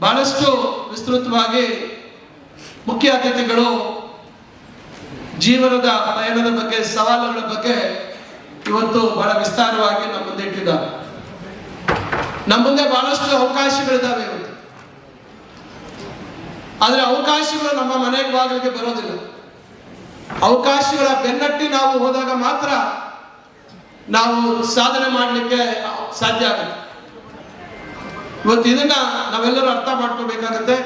ಬಹಳಷ್ಟು ವಿಸ್ತೃತವಾಗಿ ಮುಖ್ಯ ಅತಿಥಿಗಳು ಜೀವನದ ಪಯಣದ ಬಗ್ಗೆ, ಸವಾಲುಗಳ ಬಗ್ಗೆ ಇವತ್ತು ಬಹಳ ವಿಸ್ತಾರವಾಗಿ ನಮ್ಮ ಮುಂದೆ ಇಟ್ಟಿದ್ದಾರೆ. ನಮ್ಮ ಮುಂದೆ ಬಹಳಷ್ಟು ಅವಕಾಶಗಳಿದ್ದಾವೆ ಇವತ್ತು. ಆದರೆ ಅವಕಾಶಗಳು ನಮ್ಮ ಮನೆ ಬಾಗಿಲಿಗೆ ಬರೋದಿಲ್ಲ. ಅವಕಾಶಗಳ ಬೆನ್ನಟ್ಟಿ ನಾವು ಹೋದಾಗ ಮಾತ್ರ ನಾವು ಸಾಧನೆ ಮಾಡಲಿಕ್ಕೆ ಸಾಧ್ಯ ಆಗುತ್ತೆ. ಇವತ್ತು ಇದನ್ನ ನಾವೆಲ್ಲರೂ ಅರ್ಥ ಮಾಡ್ಕೋಬೇಕಾಗತ್ತೆ.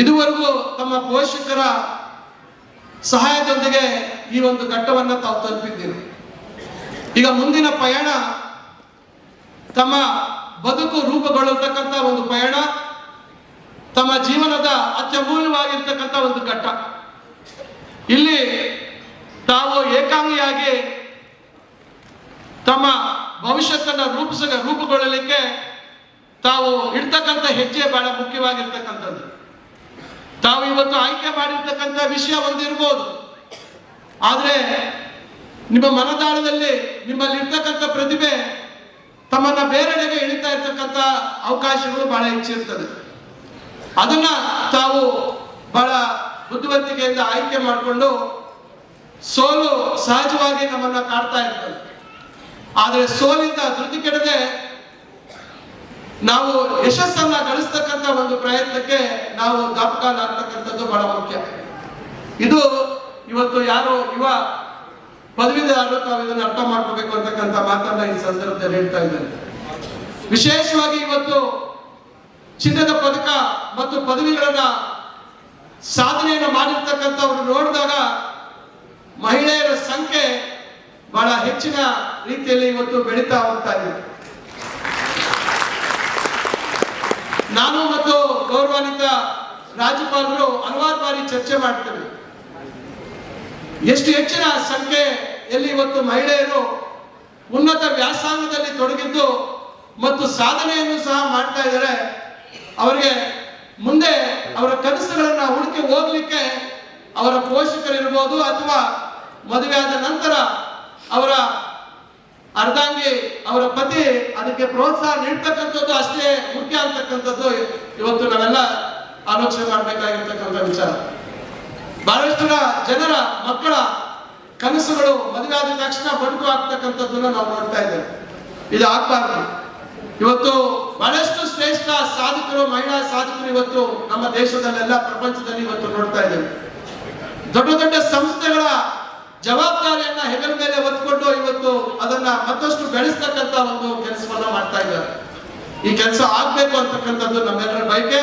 ಇದುವರೆಗೂ ತಮ್ಮ ಪೋಷಕರ ಸಹಾಯದೊಂದಿಗೆ ಈ ಒಂದು ಘಟ್ಟವನ್ನು ತಾವು ತಲುಪಿದ್ದೀರಿ ಈಗ ಮುಂದಿನ ಪಯಣ ತಮ್ಮ ಬದುಕು ರೂಪುಗೊಳ್ಳತಕ್ಕಂಥ ಒಂದು ಪಯಣ, ತಮ್ಮ ಜೀವನದ ಅತ್ಯಮೂಲ್ಯವಾಗಿರ್ತಕ್ಕಂಥ ಒಂದು ಘಟ್ಟ. ಇಲ್ಲಿ ತಾವು ಏಕಾಂಗಿಯಾಗಿ ತಮ್ಮ ಭವಿಷ್ಯತ್ತನ್ನ ರೂಪಿಸ ರೂಪುಗೊಳ್ಳಲಿಕ್ಕೆ ತಾವು ಇಡ್ತಕ್ಕಂಥ ಹೆಜ್ಜೆ ಬಹಳ ಮುಖ್ಯವಾಗಿರ್ತಕ್ಕಂಥದ್ದು. ತಾವು ಇವತ್ತು ಆಯ್ಕೆ ಮಾಡಿರ್ತಕ್ಕಂಥ ವಿಷಯ ಒಂದಿರ್ಬೋದು. ಆದರೆ ನಿಮ್ಮ ಮನದಾಳದಲ್ಲಿ ನಿಮ್ಮಲ್ಲಿ ಇರ್ತಕ್ಕಂಥ ಪ್ರತಿಭೆ ತಮ್ಮನ್ನ ಬೇರೆಡೆಗೆ ಇಳಿತಾ ಇರ್ತಕ್ಕಂಥ ಅವಕಾಶಗಳು ಬಹಳ ಹೆಚ್ಚಿರ್ತದೆ. ಅದನ್ನ ತಾವು ಬಹಳ ಬುದ್ಧಿವಂತಿಕೆಯಿಂದ ಆಯ್ಕೆ ಮಾಡಿಕೊಂಡು ಸೋಲು ಸಹಜವಾಗಿ ನಮ್ಮನ್ನ ಕಾಡ್ತಾ ಇರ್ತದೆ. ಆದರೆ ಸೋಲಿಂದ ಧೃತಿ ಕೆಡದೆ ನಾವು ಯಶಸ್ಸನ್ನ ಗಳಿಸ್ತಕ್ಕಂಥ ಒಂದು ಪ್ರಯತ್ನಕ್ಕೆ ನಾವು ದಾಪಕಾಲಾಗ್ತಕ್ಕಂಥದ್ದು ಬಹಳ ಮುಖ್ಯ. ಇದು ಇವತ್ತು ಯಾರು ಯುವ ಪದವೀಧರರು ತಾವು ಇದನ್ನು ಅರ್ಥ ಮಾಡ್ಕೋಬೇಕು ಅಂತಕ್ಕಂಥ ಮಾತನ್ನ ಈ ಸಂದರ್ಭದಲ್ಲಿ ಹೇಳ್ತಾ ಇದ್ದಾರೆ. ವಿಶೇಷವಾಗಿ ಇವತ್ತು ಚಿನ್ನದ ಪದಕ ಮತ್ತು ಪದವಿಗಳನ್ನ ಸಾಧನೆಯನ್ನು ಮಾಡಿರ್ತಕ್ಕಂಥವ್ರು ನೋಡಿದಾಗ ಮಹಿಳೆಯರ ಸಂಖ್ಯೆ ಬಹಳ ಹೆಚ್ಚಿನ ರೀತಿಯಲ್ಲಿ ಇವತ್ತು ಬೆಳೀತಾ ಹೋಗ್ತಾ ಇದೆ ನಾನು ಮತ್ತು ಗೌರವಾನ್ವಿತ ರಾಜ್ಯಪಾಲರು ಹಲವಾರು ಬಾರಿ ಚರ್ಚೆ ಮಾಡ್ತೇವೆ. ಎಷ್ಟು ಹೆಚ್ಚಿನ ಸಂಖ್ಯೆಯಲ್ಲಿ ಇವತ್ತು ಮಹಿಳೆಯರು ಉನ್ನತ ವ್ಯಾಸಂಗದಲ್ಲಿ ತೊಡಗಿದ್ದು ಮತ್ತು ಸಾಧನೆಯನ್ನು ಸಹ ಮಾಡ್ತಾ ಇದ್ದಾರೆ. ಅವರಿಗೆ ಮುಂದೆ ಅವರ ಕನಸುಗಳನ್ನ ಹುಡುಕಿ ಹೋಗ್ಲಿಕ್ಕೆ ಅವರ ಪೋಷಕರಿರ್ಬೋದು ಅಥವಾ ಮದುವೆ ಆದ ನಂತರ ಅವರ ಅರ್ಧಾಂಗಿ ಅವರ ಪತಿ ಅದಕ್ಕೆ ಪ್ರೋತ್ಸಾಹ ನೀಡ್ತಕ್ಕಂಥದ್ದು ಅಷ್ಟೇ ಮುಖ್ಯ ಅಂತಕ್ಕಂಥದ್ದು ಇವತ್ತು ನಾವೆಲ್ಲ ಆಲೋಚನೆ ಮಾಡಬೇಕಾಗಿರ್ತಕ್ಕಂಥ ವಿಚಾರ. ಬಹಳಷ್ಟು ಜನರ ಮಕ್ಕಳ ಕನಸುಗಳು ಮದುವೆ ಆದ ತಕ್ಷಣ ಬದುಕು ಆಗ್ತಕ್ಕಂಥದ್ದನ್ನ ನಾವು ನೋಡ್ತಾ ಇದ್ದೇವೆ. ಇದು ಆಗ್ಬಾರ್ದು. ಇವತ್ತು ಬಹಳಷ್ಟು ಶ್ರೇಷ್ಠ ಸಾಧಕರು, ಮಹಿಳಾ ಸಾಧಕರು ಇವತ್ತು ನಮ್ಮ ದೇಶದಲ್ಲೆಲ್ಲ ಪ್ರಪಂಚದಲ್ಲಿ ಇವತ್ತು ನೋಡ್ತಾ ಇದ್ದೇವೆ. ದೊಡ್ಡ ದೊಡ್ಡ ಸಂಸ್ಥೆಗಳ ಜವಾಬ್ದಾರಿಯನ್ನ ಹೆಗಲ ಮೇಲೆ ಹೊತ್ಕೊಂಡು ಇವತ್ತು ಅದನ್ನ ಮತ್ತಷ್ಟು ಬೆಳೆಸ್ತಕ್ಕಂತ ಒಂದು ಕೆಲಸವನ್ನ ಮಾಡ್ತಾ ಇದ್ದಾರೆ. ಈ ಕೆಲಸ ಆಗ್ಬೇಕು ಅಂತಕ್ಕಂಥದ್ದು ನಮ್ಮೆಲ್ಲರ ಬಯಕೆ.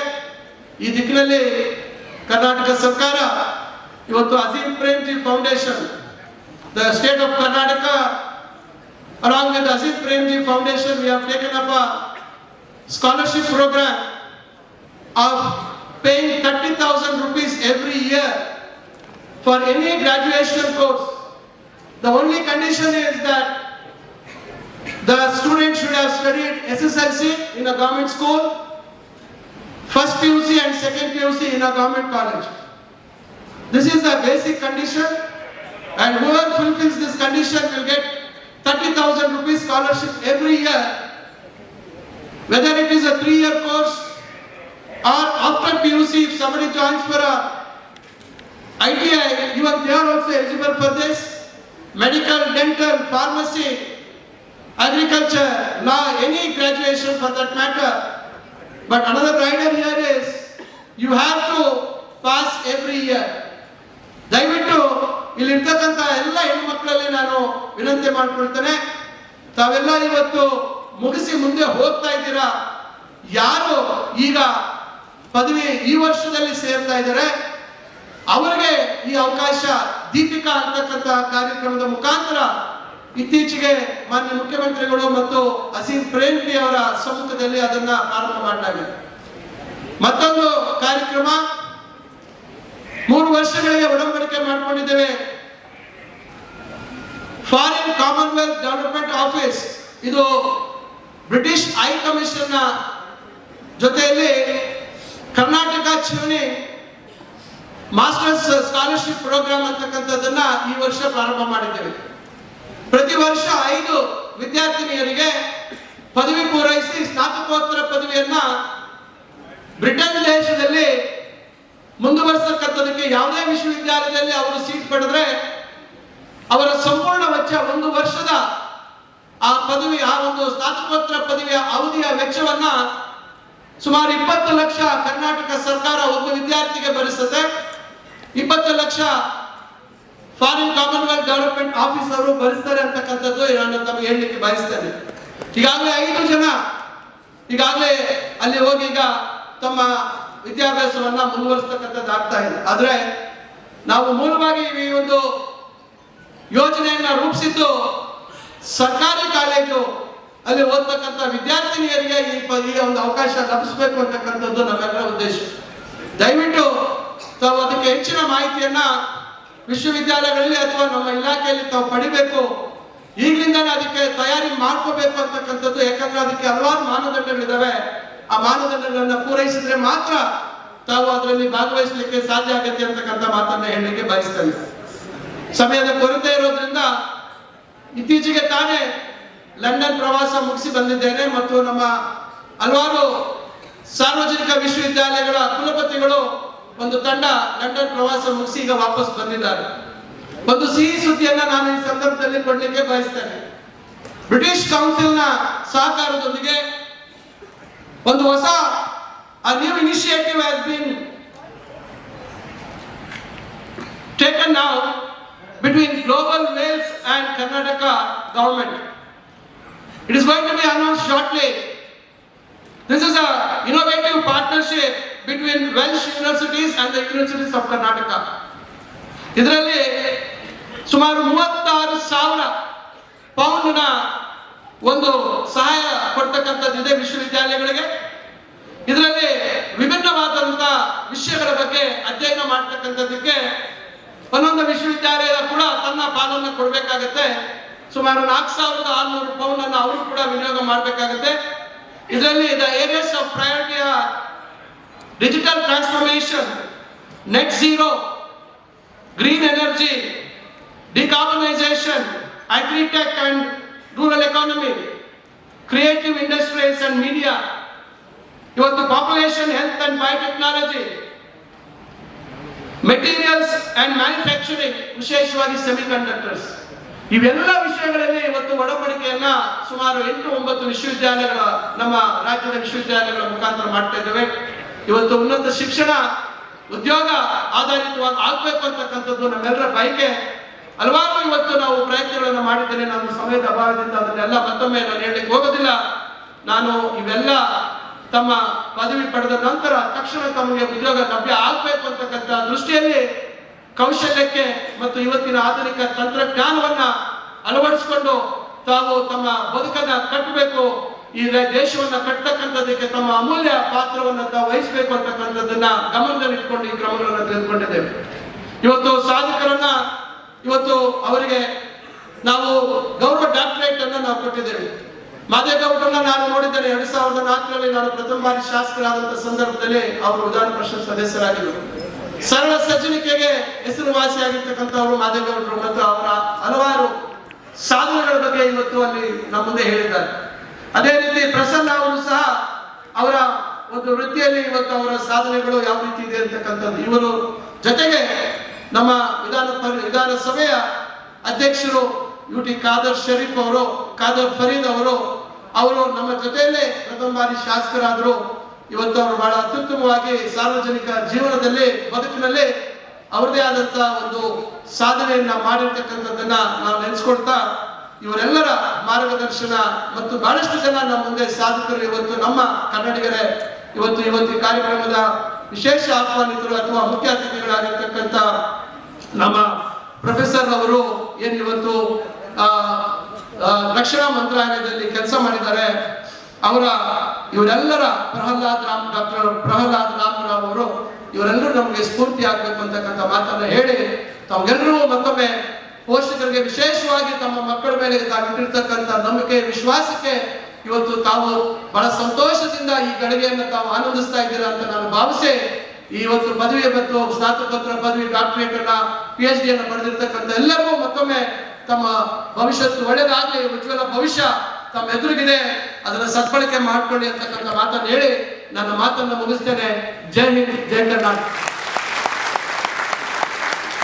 ಈ ದಿಕ್ಕಿನಲ್ಲಿ ಕರ್ನಾಟಕ ಸರ್ಕಾರ ಇವತ್ತು Azim Premji foundation the state of Karnataka along with Azim Premji foundation we have taken up a scholarship program of paying 30,000 rupees every year for any graduation course. The only condition is that the student should have studied SSLC in a government school, first PUC and second PUC in a government college. This is the basic condition and whoever fulfills this condition will get 30,000 rupees scholarship every year. Whether it is a three-year course or after PUC, if somebody joins for a ITI, even they are also eligible for this. Medical, dental, pharmacy, agriculture, law, any graduation for that matter. But another rider here is you have to pass every year. ದಯವಿಟ್ಟು ಇಲ್ಲಿರ್ತಕ್ಕಂಥ ಎಲ್ಲ ಹೆಣ್ಮಕ್ಳಲ್ಲಿ ನಾನು ವಿನಂತಿ ಮಾಡ್ಕೊಳ್ತೇನೆ ತಾವೆಲ್ಲ ಇವತ್ತು ಮುಗಿಸಿ ಮುಂದೆ ಹೋಗ್ತಾ ಇದ್ದೀರಾ ಯಾರು ಈಗ ಪದವಿ ಈ ವರ್ಷದಲ್ಲಿ ಸೇರ್ತಾ ಇದ್ದಾರೆ ಅವರಿಗೆ ಈ ಅವಕಾಶ ದೀಪಿಕಾ ಅಂತಕ್ಕಂಥ ಕಾರ್ಯಕ್ರಮದ ಮುಖಾಂತರ ಇತ್ತೀಚೆಗೆ ಮಾನ್ಯ ಮುಖ್ಯಮಂತ್ರಿಗಳು ಮತ್ತು ಅಸೀಂ ಪ್ರೇಮ್ಜಿ ಅವರ ಸಮ್ಮುಖದಲ್ಲಿ ಅದನ್ನ ಪ್ರಾರಂಭ ಮಾಡಲಾಗಿದೆ. ಮತ್ತೊಂದು ಕಾರ್ಯಕ್ರಮ. ಮೂರು ವರ್ಷಗಳಿಗೆ ಒಡಂಬಡಿಕೆ ಮಾಡಿಕೊಂಡಿದ್ದೇವೆ. ಫಾರಿನ್ ಕಾಮನ್ವೆಲ್ತ್ ಡೆವಲಪ್ಮೆಂಟ್ ಆಫೀಸ್ ಇದು ಬ್ರಿಟಿಷ್ ಹೈ ಕಮಿಷನ್ ಜೊತೆಯಲ್ಲಿ Karnataka Chevening masters scholarship programme ಅಂತಕ್ಕಂಥದ್ದನ್ನ ಈ ವರ್ಷ ಪ್ರಾರಂಭ ಮಾಡಿದ್ದೇವೆ. ಪ್ರತಿ ವರ್ಷ ಐದು ವಿದ್ಯಾರ್ಥಿನಿಯರಿಗೆ ಪದವಿ ಪೂರೈಸಿ ಸ್ನಾತಕೋತ್ತರ ಪದವಿಯನ್ನ ಬ್ರಿಟನ್ ದೇಶದಲ್ಲಿ ಮುಂದುವರಿಸತಕ್ಕಂಥದಕ್ಕೆ ಯಾವುದೇ ವಿಶ್ವವಿದ್ಯಾಲಯದಲ್ಲಿ ಅವರು ಸೀಟ್ ಪಡೆದ್ರೆ ಅವರ ಸಂಪೂರ್ಣ ವೆಚ್ಚ ಒಂದು ವರ್ಷದ ಆ ಪದವಿ, ಆ ಒಂದು ಸ್ನಾತಕೋತ್ತರ ಪದವಿಯ ಅವಧಿಯ ವೆಚ್ಚವನ್ನ ಸುಮಾರು ಇಪ್ಪತ್ತು ಲಕ್ಷ ಕರ್ನಾಟಕ ಸರ್ಕಾರ ಒಬ್ಬ ವಿದ್ಯಾರ್ಥಿಗೆ ಭರಿಸುತ್ತೆ. ಇಪ್ಪತ್ತು lakh foreign commonwealth development office ಅವರು ಭರಿಸ್ತಾರೆ ಅಂತಕ್ಕಂಥದ್ದು ನಾನು ತಮಗೆ ಹೇಳಲಿಕ್ಕೆ ಬಯಸ್ತೇನೆ. ಈಗಾಗಲೇ ಐದು ಜನ, ಈಗಾಗಲೇ ಅಲ್ಲಿ ಹೋಗಿ ಈಗ ತಮ್ಮ ವಿದ್ಯಾಭ್ಯಾಸವನ್ನ ಮುಂದುವರಿಸ್ತಕ್ಕಂಥದ್ದು ಆಗ್ತಾ ಇದೆ. ಆದ್ರೆ ನಾವು ಮೂಲವಾಗಿ ಈ ಒಂದು ಯೋಜನೆಯನ್ನ ರೂಪಿಸಿದ್ದು ಸರ್ಕಾರಿ ಕಾಲೇಜು, ಅಲ್ಲಿ ಓದ್ತಕ್ಕಂಥ ವಿದ್ಯಾರ್ಥಿನಿಯರಿಗೆ ಈ ಒಂದು ಅವಕಾಶ ಲಭಿಸಬೇಕು ಅಂತಕ್ಕಂಥದ್ದು ನಮ್ಮೆಲ್ಲರ ಉದ್ದೇಶ. ದಯವಿಟ್ಟು ತಾವು ಅದಕ್ಕೆ ಹೆಚ್ಚಿನ ಮಾಹಿತಿಯನ್ನ ವಿಶ್ವವಿದ್ಯಾಲಯಗಳಲ್ಲಿ ಅಥವಾ ನಮ್ಮ ಇಲಾಖೆಯಲ್ಲಿ ತಾವು ಪಡಿಬೇಕು. ಈಗಿಂದಲೇ ಅದಕ್ಕೆ ತಯಾರಿ ಮಾಡ್ಕೋಬೇಕು ಅಂತಕ್ಕಂಥದ್ದು ಯಾಕಂದ್ರೆ ಅದಕ್ಕೆ ಹಲವಾರು ಮಾನದಂಡಗಳಿದ್ದಾವೆ ಆ ಮಾನದಂಡಗಳನ್ನ ಪೂರೈಸಿದ್ರೆ ಮಾತ್ರ ತಾವು ಅದರಲ್ಲಿ ಭಾಗವಹಿಸಲಿಕ್ಕೆ ಸಾಧ್ಯ ಆಗತ್ತೆ ಅಂತಕ್ಕಂಥ ಮಾತನ್ನ ಹೇಳಲಿಕ್ಕೆ ಬಯಸ್ತೇನೆ ಸಮಯದ ಕೊರತೆ ಇರೋದ್ರಿಂದ ಇತ್ತೀಚೆಗೆ ತಾನೇ ಲಂಡನ್ ಪ್ರವಾಸ ಮುಗಿಸಿ ಬಂದಿದ್ದೇನೆ ಮತ್ತು ನಮ್ಮ ಹಲವಾರು ಸಾರ್ವಜನಿಕ ವಿಶ್ವವಿದ್ಯಾಲಯಗಳ ಕುಲಪತಿಗಳು ಒಂದು ತಂಡ ಲಂಡನ್ ಪ್ರವಾಸ ಮುಗಿಸಿ ಈಗ ವಾಪಸ್ ಬಂದಿದ್ದಾರೆ. ಒಂದು ಸಿಹಿ ಸುದ್ದಿಯನ್ನ ನಾನು ಈ ಸಂದರ್ಭದಲ್ಲಿ ಕೊಡ್ಲಿಕ್ಕೆ ಬಯಸ್ತೇನೆ. ಬ್ರಿಟಿಷ್ ಕೌನ್ಸಿಲ್ನ ಸಹಕಾರದೊಂದಿಗೆ ಒಂದು ಹೊಸ new initiative has been taken now between Global Wales and Karnataka government it is going to be announce shortly this is a innovative partnership between Welsh universities and the universities of Karnataka ಇದರಲ್ಲಿ ಸುಮಾರು ಮೂವತ್ತಾರು ಸಾವಿರ ಪೌಂಡ್ನ ಒಂದು ಸಹಾಯ ಕೊಡ್ತಕ್ಕಂಥದ್ದಿದೆ ವಿಶ್ವವಿದ್ಯಾಲಯಗಳಿಗೆ. ಇದರಲ್ಲಿ ವಿಭಿನ್ನವಾದಂಥ ವಿಷಯಗಳ ಬಗ್ಗೆ ಅಧ್ಯಯನ ಮಾಡ್ತಕ್ಕಂಥದ್ದಕ್ಕೆ ಒಂದೊಂದು ವಿಶ್ವವಿದ್ಯಾಲಯ ಕೂಡ ತನ್ನ ಪಾಲನ್ನು ಕೊಡಬೇಕಾಗತ್ತೆ. ಸುಮಾರು ನಾಲ್ಕು ಸಾವಿರದ ಆರುನೂರು ಪೌಂಡ್ ಅನ್ನು ಅವರು ಕೂಡ ವಿನಿಯೋಗ ಮಾಡಬೇಕಾಗುತ್ತೆ. ಇದರಲ್ಲಿ the areas of ಪ್ರಯಾರಿಟಿಯ digital transformation net zero green energy decarbonisation agritech and rural economy creative industries and media ಇವತ್ತು population health and biotechnology materials and manufacturing ವಿಶೇಷವಾಗಿ ಸೆಮಿಕಂಡಕ್ಟರ್ಸ್ ಇವೆಲ್ಲ ವಿಷಯಗಳಲ್ಲಿ ಇವತ್ತು ಒಡಂಬಡಿಕೆಯನ್ನ ಸುಮಾರು ಎಂಟು ಒಂಬತ್ತು ವಿಶ್ವವಿದ್ಯಾಲಯಗಳ, ನಮ್ಮ ರಾಜ್ಯದ ವಿಶ್ವವಿದ್ಯಾಲಯಗಳ ಮುಖಾಂತರ ಮಾಡ್ತಾ ಇದ್ದೇವೆ. ಇವತ್ತು ಉನ್ನತ ಶಿಕ್ಷಣ ಉದ್ಯೋಗ ಆಧಾರಿತವಾಗಿ ಆಗ್ಬೇಕು ಅಂತಕ್ಕಂಥದ್ದು ನಮ್ಮೆಲ್ಲರ ಬಯಕೆ. ಹಲವಾರು ಇವತ್ತು ನಾವು ಪ್ರಯತ್ನಗಳನ್ನು ಮಾಡಿದ್ದೇನೆ. ನಾನು ಸಮಯದ ಅಭಾವದಿಂದ ಅದನ್ನೆಲ್ಲ ಮತ್ತೊಮ್ಮೆ ನಾನು ಹೇಳಲಿಕ್ಕೆ ಹೋಗೋದಿಲ್ಲ. ನಾನು ಇವೆಲ್ಲ ತಮ್ಮ ಪದವಿ ಪಡೆದ ನಂತರ ತಕ್ಷಣ ತಮಗೆ ಉದ್ಯೋಗ ಲಭ್ಯ ಆಗ್ಬೇಕು ಅಂತಕ್ಕಂಥ ದೃಷ್ಟಿಯಲ್ಲಿ ಕೌಶಲ್ಯಕ್ಕೆ ಮತ್ತು ಇವತ್ತಿನ ಆಧುನಿಕ ತಂತ್ರಜ್ಞಾನವನ್ನ ಅಳವಡಿಸಿಕೊಂಡು ತಾವು ತಮ್ಮ ಬದುಕನ್ನ ಕಟ್ಟಬೇಕು. ಈ ದೇಶವನ್ನು ಕಟ್ಟತಕ್ಕಂಥದ್ದಕ್ಕೆ ತಮ್ಮ ಅಮೂಲ್ಯ ಪಾತ್ರವನ್ನು ವಹಿಸಬೇಕು ಅಂತಕ್ಕಂಥದ್ದನ್ನ ಗಮನದಲ್ಲಿಟ್ಕೊಂಡು ಈ ಕ್ರಮಗಳನ್ನು ತೆಗೆದುಕೊಂಡಿದ್ದೇವೆ. ಇವತ್ತು ಸಾಧಕರನ್ನ, ಇವತ್ತು ಅವರಿಗೆ ನಾವು ಗೌರವ ಡಾಕ್ಟರೇಟ್ ಅನ್ನ ನಾವು ಕೊಟ್ಟಿದ್ದೇವೆ. ಮಾದೇಗೌಡರನ್ನ ನಾನು ನೋಡಿದ್ದೇನೆ, ಎರಡ್ ಸಾವಿರದ ನಾಲ್ಕರಲ್ಲಿ ನಾನು ಪ್ರಥಮ ಬಾರಿ ಶಾಸಕರಾದಂತ ಸಂದರ್ಭದಲ್ಲಿ ಅವರು ವಿಧಾನ ಪರಿಷತ್ ಸದಸ್ಯರಾಗಿದ್ದರು ಸರಳ ಸಜ್ಜನಿಕೆಗೆ ಹೆಸರುವಾಸಿಯಾಗಿರ್ತಕ್ಕಂಥವರು ಮಾದೇಗೌಡರು ಮತ್ತು ಅವರ ಹಲವಾರು ಸಾಧನೆಗಳ ಬಗ್ಗೆ ಇವತ್ತು ಅಲ್ಲಿ ನಮ್ಮ ಮುಂದೆ ಹೇಳಿದ್ದಾರೆ. ಅದೇ ರೀತಿ ಪ್ರಸನ್ನ ಅವರು ಸಹ ಅವರ ಒಂದು ವೃತ್ತಿಯಲ್ಲಿ ಇವತ್ತು ಅವರ ಸಾಧನೆಗಳು ಯಾವ ರೀತಿ ಇದೆ ಅಂತಕ್ಕಂಥದ್ದು. ಇವರು ಜೊತೆಗೆ ನಮ್ಮ ವಿಧಾನ ವಿಧಾನಸಭೆಯ ಅಧ್ಯಕ್ಷರು ಯು ಟಿ ಖಾದರ್ ಶರೀಫ್ ಅವರು, ಖಾದರ್ ಫರೀದ್ ಅವರು ಅವರು ನಮ್ಮ ಜೊತೆಯಲ್ಲೇ ಪ್ರಥಮ ಬಾರಿ ಶಾಸಕರಾದರು. ಇವತ್ತು ಅವರು ಬಹಳ ಅತ್ಯುತ್ತಮವಾಗಿ ಸಾರ್ವಜನಿಕ ಜೀವನದಲ್ಲಿ, ಬದುಕಿನಲ್ಲಿ ಅವರದೇ ಆದಂತಹ ಒಂದು ಸಾಧನೆಯನ್ನ ಮಾಡಿರ್ತಕ್ಕಂಥದ್ದನ್ನ ನಾವು ನೆನೆಸ್ಕೊಳ್ತಾ ಇವರೆಲ್ಲರ ಮಾರ್ಗದರ್ಶನ ಮತ್ತು ಬಹಳಷ್ಟು ಜನ ನಮ್ಮ ಮುಂದೆ ಸಾಧಕರು ಇವತ್ತು ನಮ್ಮ ಕನ್ನಡಿಗರೇ. ಇವತ್ತು ಇವತ್ತು ಕಾರ್ಯಕ್ರಮದ ವಿಶೇಷ ಆಹ್ವಾನಿತರು ಅಥವಾ ಮುಖ್ಯ ಅತಿಥಿಗಳಾಗಿರ್ತಕ್ಕಂಥ ನಮ್ಮ ಪ್ರೊಫೆಸರ್ ಅವರು ಏನು ಇವತ್ತು ರಕ್ಷಣಾ ಮಂತ್ರಾಲಯದಲ್ಲಿ ಕೆಲಸ ಮಾಡಿದ್ದಾರೆ. ಅವರ, ಇವರೆಲ್ಲರ ಪ್ರಹ್ಲಾದ್ ರಾಮ್, ಡಾಕ್ಟರ್ ಪ್ರಹ್ಲಾದ್ ರಾಮರಾವ್ ಅವರು ಇವರೆಲ್ಲರೂ ನಮಗೆ ಸ್ಫೂರ್ತಿ ಆಗ್ಬೇಕು ಅಂತಕ್ಕಂಥ ಮಾತನ್ನ ಹೇಳಿ ತಾವೆಲ್ಲರೂ ಮತ್ತೊಮ್ಮೆ ಪೋಷಕರಿಗೆ ವಿಶೇಷವಾಗಿ ತಮ್ಮ ಮಕ್ಕಳ ಮೇಲೆ ತಾವಿಟ್ಟಿರ್ತಕ್ಕಂಥ ನಂಬಿಕೆ, ವಿಶ್ವಾಸಕ್ಕೆ ಇವತ್ತು ತಾವು ಬಹಳ ಸಂತೋಷದಿಂದ ಈ ಗಳಿಗೆಯನ್ನು ತಾವು ಆನಂದಿಸ್ತಾ ಇದ್ದೀರಾ ಅಂತ ನಾನು ಭಾವಿಸಿ ಇವತ್ತು ಪದವಿ ಮತ್ತು ಸ್ನಾತಕೋತ್ತರ ಪದವಿ ಡಾಕ್ಟರೇಟ್ ಅನ್ನ ಪಿ ಎಚ್ ಡಿ ಅನ್ನು ಪಡೆದಿರ್ತಕ್ಕಂಥ ಎಲ್ಲರಿಗೂ ಮತ್ತೊಮ್ಮೆ ತಮ್ಮ ಭವಿಷ್ಯತ್ತು ಒಳ್ಳೆಯದಾಗಲಿ ಉಜ್ವಲ ಭವಿಷ್ಯ ತಮ್ಮ ಎದುರಿಗಿದೆ. ಅದನ್ನ ಸದ್ಬಳಕೆ ಮಾಡ್ಕೊಳ್ಳಿ ಅಂತಕ್ಕಂಥ ಮಾತನ್ನು ಹೇಳಿ ನನ್ನ ಮಾತನ್ನು ಮುಗಿಸ್ತೇನೆ. ಜೈ ಹಿಂದ್, ಜೈ ಕರ್ನಾಟಕ.